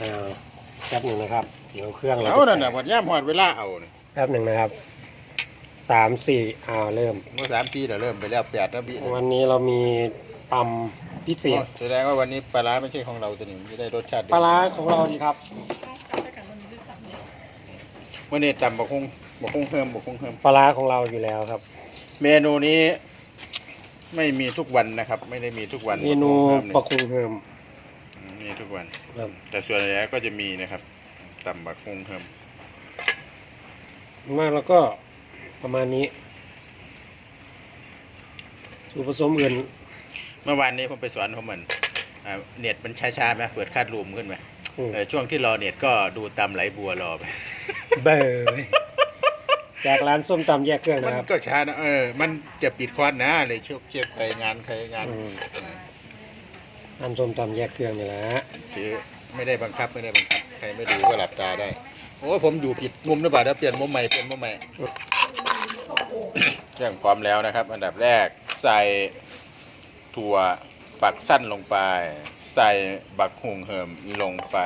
อ่าแป๊บหนึ่งนะครับ เดี๋ยวเครื่องเราเอานั่นจะน่ะวันย่ามหอดเวลาเอาเนี่ยแป๊บหนึ่งนะครับสามสี่อ้าวเริ่ม เมื่อสามปีเดี๋ยวเริ่มไปแล้วแปดนาทีวันนี้เรามีตำพิเศษแสดงว่าวันนี้ปลาร้าไม่ใช่ของเราตัวนี้ไม่ได้รสชาติเดียวปลาร้าของเราดีครับวันนี้ตำบกคงบกคงเพิ่มบกคงเพิ่มปลาร้าของเราอยู่แล้วครับ เมนูนี้ ไม่มีทุกวันนะครับ ไม่ได้มีทุกวันเมนูบกปคงลาคุงเฮิมเพิ่ม นี่มีทุกวัน ครับแต่ส่วนใหญ่ก็จะมีนะครับตำบักคงเพิ่มมากแล้วก็ประมาณนี้สูตรผสมอื่นเมื่อวานนี้ผมไปสอนเขาเหมือนอ่าเน็ตมันช้าๆไหมเปิดคาดรูมขึ้นไหมอืมเออช่วงที่รอเน็ตก็ดูตำไหลบัวรอไป เบอร์จากร้านส้มตำแยกเครื่องมันะนครับก็ช้านะเออ มันจะปิดคอร์สนะเลยเชือกเชือกใครงานใครงานอืม ร้านส้มตำแยกเครื่องนี่แหละฮะถือไม่ได้บังคับไม่ได้บังคับใครไม่ดูก็หลับตาได้โอ้ผมอยู่ผิดมุมหรือเปล่าเดี๋ยวเปลี่ยนมุมใหม่เปลี่ยนมุมใหม่เครื่องพร้อมแล้วนะครับ อันดับแรกใส่ถั่วปักสั้นลงไป ใส่บักฮุงเฮิมลงไป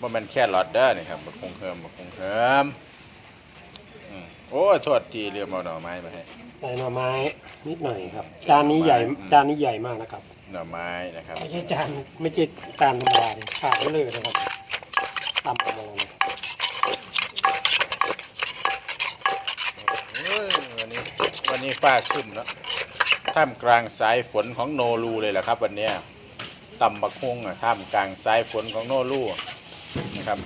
ว่ามันแค่ลอดเด้อนี่ครับบักฮุงเฮิมบักฮุงเฮิมอืมโอ้โทษทีเรียมเอาหน่อไม้มาให้ใส่หน่อไม้นิดหน่อยครับ จานนี้ใหญ่อืมจานนี้ใหญ่มากนะครับ หน่อไม้นะครับ ไม่ใช่จานไม่ใช่จานธรรมดาเลยขาดไปเลยนะครับตำออกมาเลยเอ้ยวันนี้วันนี้ฟ้าขึ้นแล้วท่ามกลางสายฝนของโนรูเลยแหละครับ วันเนี้ยตำบักฮุงอะท่ามกลางสายฝนของโนรูนะครับ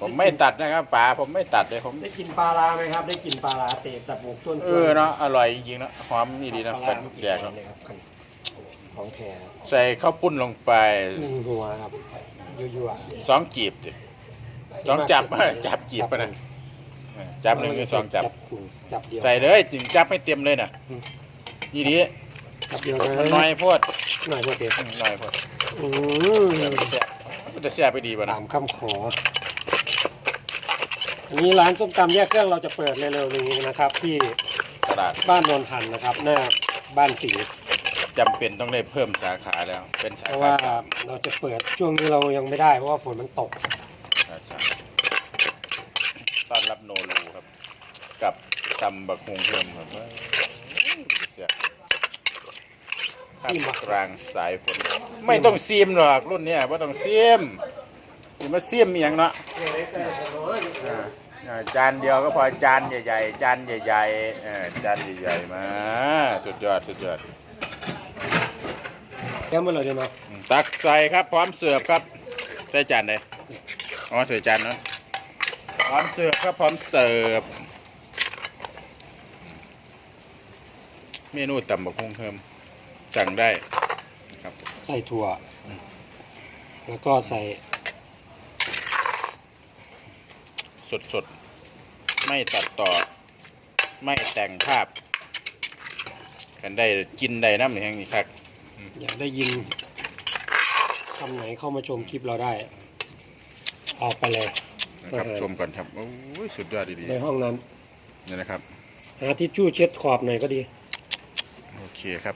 ผมไม่ตัดนะครับป๋าผมไม่ตัดเลยผมได้กินปลาร้าไหมครับ ได้กินปลาร้าเตะตะบุกต้นเออเนาะอร่อยจริงๆนะหอมนี่ดีนะปลาเป็ร้านแดกเนาะเลยครับ ของแท้ใส่ข้าวปุ้นลงไปหนึ่งหัวครับยั่วสองจีบสิๆสองจับ จับจีบไปนะเออจับหนึ่งคือสองจับจับเดียวใส่เลยจึงจับให้เต็มเลยนะอืมนี่ดีจับเดียวมันนะน้อยโพดหน่อยพอเดียวอืมน้อยโพดอืมแซ่บมันจะแซ่บไปดีป่ะนะตามคำขออันนี้ร้านส้มตำแยกเครื่องเราจะเปิดเร็วๆนี้นะครับ ที่ตลาดบ้านนนทันนะครับ หน้าบ้านสิงห์ จำเป็นต้องได้เพิ่มสาขาแล้ว เป็นสาเพราะขาว่าสามเราจะเปิดช่วงนี้เรายังไม่ได้เพราะว่าฝนมันตก สาขาต้อนรับโนรูครับ กับตำบักฮุงเพิ่มครับเอ้ยแซ่บท่ามกลางสายฝน ไม่ต้องซีมหรอกรุ่นเนี้ยว่าต้องซีมอย่ามาซีมอหย่างเนาะอ่าอ่าจานเดียวก็พอจานใหญ่ๆจานใหญ่ๆเออจานใหญ่ๆมา สุดยอดสุดยอด แก้วมันเลยเนาะอืมตักใส่ครับพร้อมเสิร์ฟครับใส่จานเลยอ๋อใส่จานนั้นพร้อมเสิร์ฟครับพร้อมเสิร์ฟเมนูตำบักหุ่งเพิ่มสั่งได้ครับใส่ถั่ว แล้วก็ใส่ สดๆไม่ตัดต่อ ไม่แต่งภาพ กันได้กินได้น้ำหนึ่งแห่งนี้ครับ อยากได้ยินคำไหนเข้ามาชมคลิปเราได้ออกไปเลยนะครับเออชมก่อนครับโอ้ยสุดยอดดีในห้องนั้นๆนี่นะครับ หาทิชชู่เช็ดขอบหน่อยก็ดี โอเคครับ